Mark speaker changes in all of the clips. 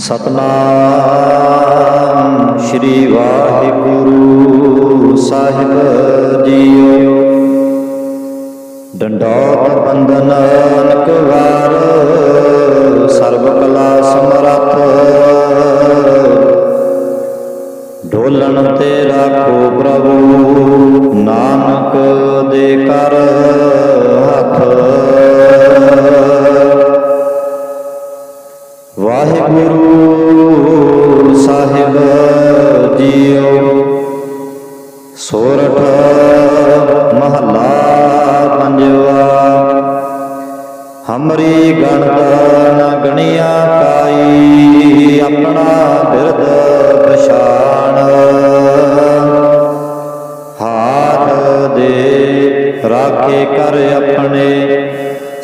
Speaker 1: ਸਤਨਾਮ ਸ੍ਰੀ ਵਾਹਿਗੁਰੂ ਸਾਹਿਬ ਜੀਓ। ਡੰਡੋਤ ਬੰਦਨ ਅਨਕਵਾਰ ਸਰਬ ਕਲਾ ਸਮਰੱਥ। ਢੋਲਣ ਤੇ ਰਾਖੋ ਪ੍ਰਭੂ ਨਾਨਕ ਦੇ ਕਰ। ਵਾਹਿਗੁਰੂ ਸਾਹਿਬ ਜੀਓ। ਸੋਰਠ ਮਹੱਲਾ ਪੰਜਵਾ। ਹਮਰੀ ਗਣਤ ਨ ਗਣਿਆ ਕਾਈ, ਆਪਣਾ ਬਿਰਦ ਪਛਾਣ। ਹਾਥ ਦੇ ਰਾਖੇ ਕਰ ਆਪਣੇ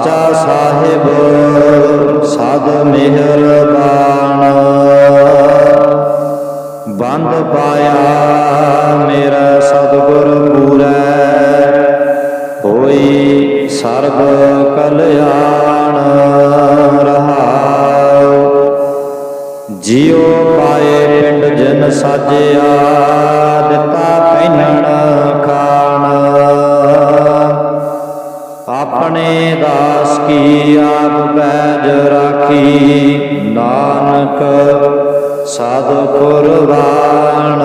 Speaker 1: ਸਾਚਾ ਸਾਹਿਬ, ਸਦ ਮਿਹਰਬਾਨ ਬੰਦ ਪਾਇਆ ਮੇਰਾ ਸਤਿਗੁਰ ਪੂਰੈ, ਹੋਈ ਸਰਬ ਕਲਿਆਣ। ਰਹਾਉ, ਜਿਉ ਪਾਏ ਪਿੰਡ ਜਨ ਸਾਜਿਆ, ਦਿੱਤਾ ਪਹਿਨਣ ਦਾਸ ਆਪ ਬੈਜ ਰਾਖੀ, ਨਾਨਕ ਸਾਧ ਕੁਰਬਾਨ।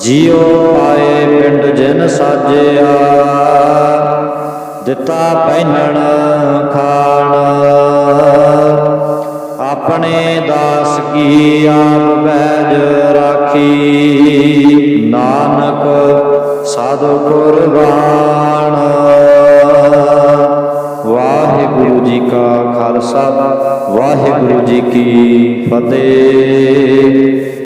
Speaker 1: ਜਿਉ ਪਾਏ ਪਿੰਡ ਜਿਨ ਸਾਜਿਆ, ਦਿੱਤਾ ਪਹਿਨਣ ਖਾਣ। ਆਪਣੇ ਦਾਸ ਕੀ ਆਪ ਬੈਜ ਰਾਖੀ, ਨਾਨਕ ਸਾਧੂ ਕੁਰਬਾਨ। ਵਾਹਿਗੁਰੂ ਜੀ ਕੀ ਫਤਿਹ।